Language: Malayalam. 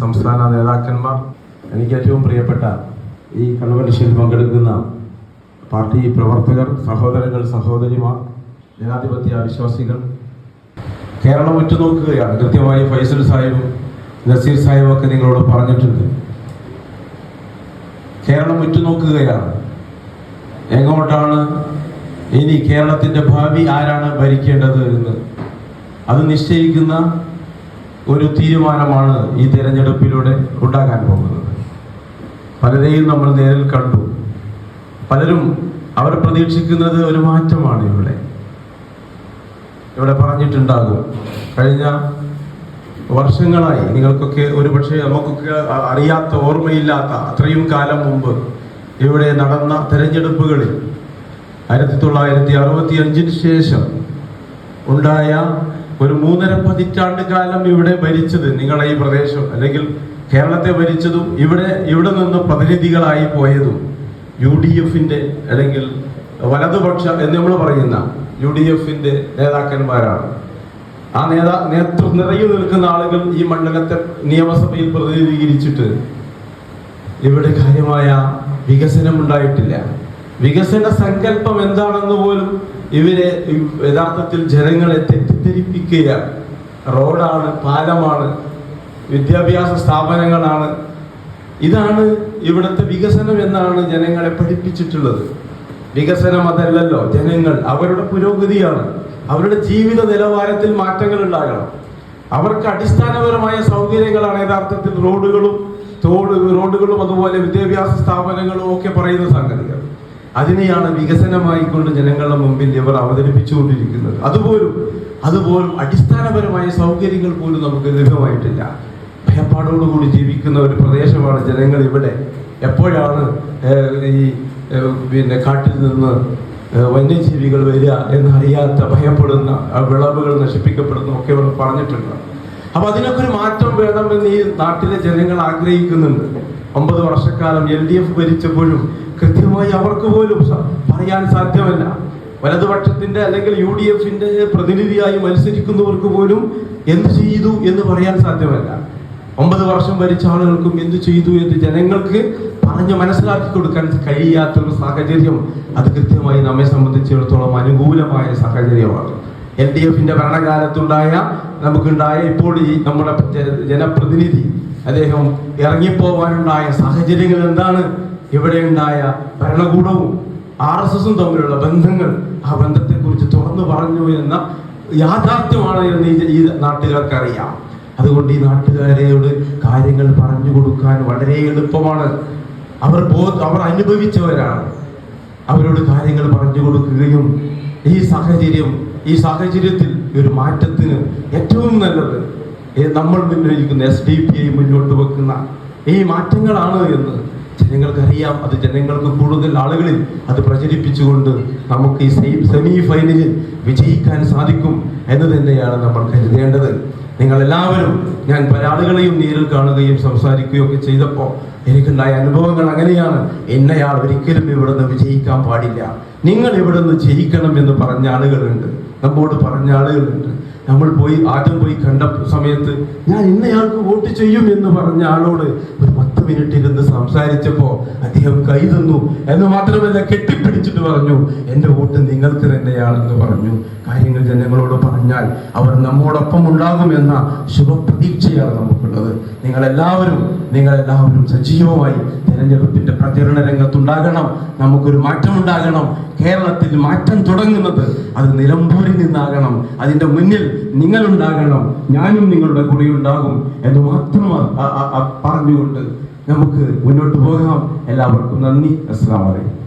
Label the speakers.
Speaker 1: സംസ്ഥാന നേതാക്കന്മാർ എനിക്ക് ഏറ്റവും പ്രിയപ്പെട്ട ഈ കൺവെൻഷനിൽ പങ്കെടുക്കുന്ന പാർട്ടി പ്രവർത്തകർ സഹോദരങ്ങൾ സഹോദരിമാർ ജനാധിപത്യ വിശ്വാസികൾ കേരളം ഉറ്റുനോക്കുകയാണ്. കൃത്യമായി ഫൈസൽ സാഹിബും നസീർ സാഹിബും ഒക്കെ നിങ്ങളോട് പറഞ്ഞിട്ടുണ്ട്. കേരളം ഉറ്റുനോക്കുകയാണ്. എങ്ങോട്ടാണ് ഇനി കേരളത്തിന്റെ ഭാവി ആരാണ് ഭരിക്കേണ്ടത് എന്ന്. അത് നിശ്ചയിക്കുന്ന ഒരു തീരുമാനമാണ് ഈ തിരഞ്ഞെടുപ്പിലൂടെ ഉണ്ടാകാൻ പോകുന്നത്. പലരെയും നമ്മൾ നേരിൽ കണ്ടു. പലരും അവർ പ്രതീക്ഷിക്കുന്നത് ഒരു മാറ്റമാണ് ഇവിടെ. ഇവിടെ പറഞ്ഞിട്ടുണ്ടാകും. കഴിഞ്ഞ വർഷങ്ങളായി നിങ്ങൾക്കൊക്കെ ഒരുപക്ഷെ നമുക്കൊക്കെ അറിയാത്ത ഓർമ്മയില്ലാത്ത അത്രയും കാലം മുമ്പ് ഇവിടെ നടന്ന തെരഞ്ഞെടുപ്പുകളിൽ ആയിരത്തി തൊള്ളായിരത്തി അറുപത്തി അഞ്ചിന് ശേഷം ഉണ്ടായ ഒരു മൂന്നര പതിറ്റാണ്ട് കാലം ഇവിടെ ഭരിച്ചത് നിങ്ങളെ ഈ പ്രദേശം അല്ലെങ്കിൽ കേരളത്തെ ഭരിച്ചതും ഇവിടെ ഇവിടെ നിന്ന് പ്രതിനിധികളായി പോയതും യു ഡി എഫിന്റെ അല്ലെങ്കിൽ വലതുപക്ഷ എന്ന് നമ്മൾ പറയുന്ന യു ഡി എഫിന്റെ നേതാക്കന്മാരാണ്. ആ നേതാ നേതൃ നിറയിൽ നിൽക്കുന്ന ആളുകൾ ഈ മണ്ഡലത്തെ നിയമസഭയിൽ പ്രതിനിധീകരിച്ചിട്ട് ഇവിടെ കാര്യമായ വികസനം ഉണ്ടായിട്ടില്ല. വികസന സങ്കല്പം എന്താണെന്ന് പോലും ഇവരെ യഥാർത്ഥത്തിൽ ജനങ്ങളെ തെറ്റിദ്ധരിപ്പിക്കുകയാണ്. റോഡാണ് പാലമാണ് വിദ്യാഭ്യാസ സ്ഥാപനങ്ങളാണ്. ഇതാണ് ഇവിടുത്തെ വികസനം എന്നാണ് ജനങ്ങളെ പഠിപ്പിച്ചിട്ടുള്ളത്. വികസനം അതല്ലല്ലോ ജനങ്ങൾ അവരുടെ പുരോഗതിയാണ്. അവരുടെ ജീവിത നിലവാരത്തിൽ മാറ്റങ്ങൾ ഉണ്ടാകണം. അവർക്ക് അടിസ്ഥാനപരമായ സൗകര്യങ്ങളാണ് യഥാർത്ഥത്തിൽ റോഡുകളും തോട് റോഡുകളും അതുപോലെ വിദ്യാഭ്യാസ സ്ഥാപനങ്ങളും ഒക്കെ പറയുന്ന സംഗതികൾ. അതിനെയാണ് വികസനമായി കൊണ്ട് ജനങ്ങളുടെ മുമ്പിൽ ഇവർ അവതരിപ്പിച്ചുകൊണ്ടിരിക്കുന്നത്. അതുപോലും അതുപോലും അടിസ്ഥാനപരമായ സൗകര്യങ്ങൾ പോലും നമുക്ക് ലഭ്യമായിട്ടില്ല. ഭയപ്പാടോടുകൂടി ജീവിക്കുന്ന ഒരു പ്രദേശമാണ് ജനങ്ങൾ ഇവിടെ. എപ്പോഴാണ് ഈ പിന്നെ കാട്ടിൽ നിന്ന് വന്യജീവികൾ വരിക എന്നറിയാത്ത ഭയപ്പെടുന്ന വിളവുകൾ നശിപ്പിക്കപ്പെടുന്ന ഒക്കെ ഇവിടെ പറഞ്ഞിട്ടുണ്ട്. അപ്പൊ അതിനൊക്കെ ഒരു മാറ്റം വേണമെന്ന് ഈ നാട്ടിലെ ജനങ്ങൾ ആഗ്രഹിക്കുന്നുണ്ട്. ഒമ്പത് വർഷക്കാലം എൽ ഡി എഫ് ഭരിച്ചപ്പോഴും കൃത്യമായി അവർക്ക് പോലും പറയാൻ സാധ്യമല്ല. വലതുപക്ഷത്തിന്റെ അല്ലെങ്കിൽ യു ഡി എഫിന്റെ പ്രതിനിധിയായി മത്സരിക്കുന്നവർക്ക് പോലും എന്ത് ചെയ്തു എന്ന് പറയാൻ സാധ്യമല്ല. ഒമ്പത് വർഷം ഭരിച്ച ആളുകൾക്കും എന്ത് ചെയ്തു എന്ന് ജനങ്ങൾക്ക് പറഞ്ഞ് മനസ്സിലാക്കി കൊടുക്കാൻ കഴിയാത്തൊരു സാഹചര്യം അത് കൃത്യമായി നമ്മെ സംബന്ധിച്ചിടത്തോളം അനുകൂലമായ സാഹചര്യമാണ്. എൽ ഡി എഫിന്റെ ഭരണകാലത്തുണ്ടായ നമുക്കുണ്ടായ ഇപ്പോൾ ഈ നമ്മുടെ ജനപ്രതിനിധി അദ്ദേഹം ഇറങ്ങിപ്പോവാനുണ്ടായ സാഹചര്യങ്ങൾ എന്താണ്? ഇവിടെ ഉണ്ടായ ഭരണകൂടവും ആർ എസ് എസും തമ്മിലുള്ള ബന്ധങ്ങൾ ആ ബന്ധത്തെക്കുറിച്ച് തുറന്നു പറഞ്ഞു എന്ന യാഥാർത്ഥ്യമാണ് എന്ന് ഈ- നാട്ടുകാർക്കറിയാം. അതുകൊണ്ട് ഈ നാട്ടുകാരോട് കാര്യങ്ങൾ പറഞ്ഞു കൊടുക്കാൻ വളരെ എളുപ്പമാണ്. അവർ ബോ അവർ അനുഭവിച്ചവരാണ്. അവരോട് കാര്യങ്ങൾ പറഞ്ഞു കൊടുക്കുകയും ഈ സാഹചര്യം ഈ സാഹചര്യത്തിൽ ഒരു മാറ്റത്തിന് ഏറ്റവും നല്ലത് നമ്മൾ വയ്ക്കുന്ന എസ് ഡി പി ഐ മുന്നോട്ട് വെക്കുന്ന ഈ മാറ്റങ്ങളാണ് എന്ന് ജനങ്ങൾക്കറിയാം അത് ജനങ്ങൾക്ക് കൂടുതൽ ആളുകളിൽ അത് പ്രചരിപ്പിച്ചുകൊണ്ട് നമുക്ക് ഈ സെമി ഫൈനലിൽ വിജയിക്കാൻ സാധിക്കും എന്ന് തന്നെയാണ് നമ്മൾ കരുതേണ്ടത്. നിങ്ങൾ എല്ലാവരും ഞാൻ പല ആളുകളെയും നേരിൽ കാണുകയും സംസാരിക്കുകയും ഒക്കെ ചെയ്തപ്പോൾ എനിക്കുണ്ടായ അനുഭവങ്ങൾ അങ്ങനെയാണ്. എന്നയാൾ ഒരിക്കലും ഇവിടുന്ന് വിജയിക്കാൻ പാടില്ല. നിങ്ങൾ ഇവിടുന്ന് ജയിക്കണം എന്ന് പറഞ്ഞ ആളുകളുണ്ട്. നമ്മോട് പറഞ്ഞ ആളുകളുണ്ട്. നമ്മൾ പോയി ആദ്യം പോയി കണ്ട സമയത്ത് ഞാൻ ഇന്നയാൾക്ക് വോട്ട് ചെയ്യും എന്ന് പറഞ്ഞ ആളോട് ഒരു പത്ത് മിനിറ്റ് ഇരുന്ന് സംസാരിച്ചപ്പോ അദ്ദേഹം കൈ തന്നു. എന്ന് മാത്രമല്ല കെട്ടിപ്പിടിച്ചിട്ട് പറഞ്ഞു എന്റെ വോട്ട് നിങ്ങൾക്ക് തന്നെയാണെന്ന് പറഞ്ഞു. കാര്യങ്ങൾ ജനങ്ങളോട് പറഞ്ഞാൽ അവർ നമ്മോടൊപ്പം ഉണ്ടാകുമെന്ന ശുഭപ്രതീക്ഷയാണ് നമുക്കുള്ളത്. നിങ്ങളെല്ലാവരും നിങ്ങളെല്ലാവരും സജീവമായി തെരഞ്ഞെടുപ്പിന്റെ പ്രചരണ രംഗത്തുണ്ടാകണം. നമുക്കൊരു മാറ്റം ഉണ്ടാകണം കേരളത്തിൽ മാറ്റം തുടങ്ങുന്നത് അത് നിലമ്പൂരിൽ നിന്നാകണം. അതിന്റെ മുന്നിൽ നിങ്ങളുണ്ടാകണം. ഞാനും നിങ്ങളുടെ കൂടെ ഉണ്ടാകും എന്ന് മാത്രം പറഞ്ഞുകൊണ്ട് നമുക്ക് മുന്നോട്ട് പോകാം. എല്ലാവർക്കും നന്ദി. അസ്സാം വലൈക്കും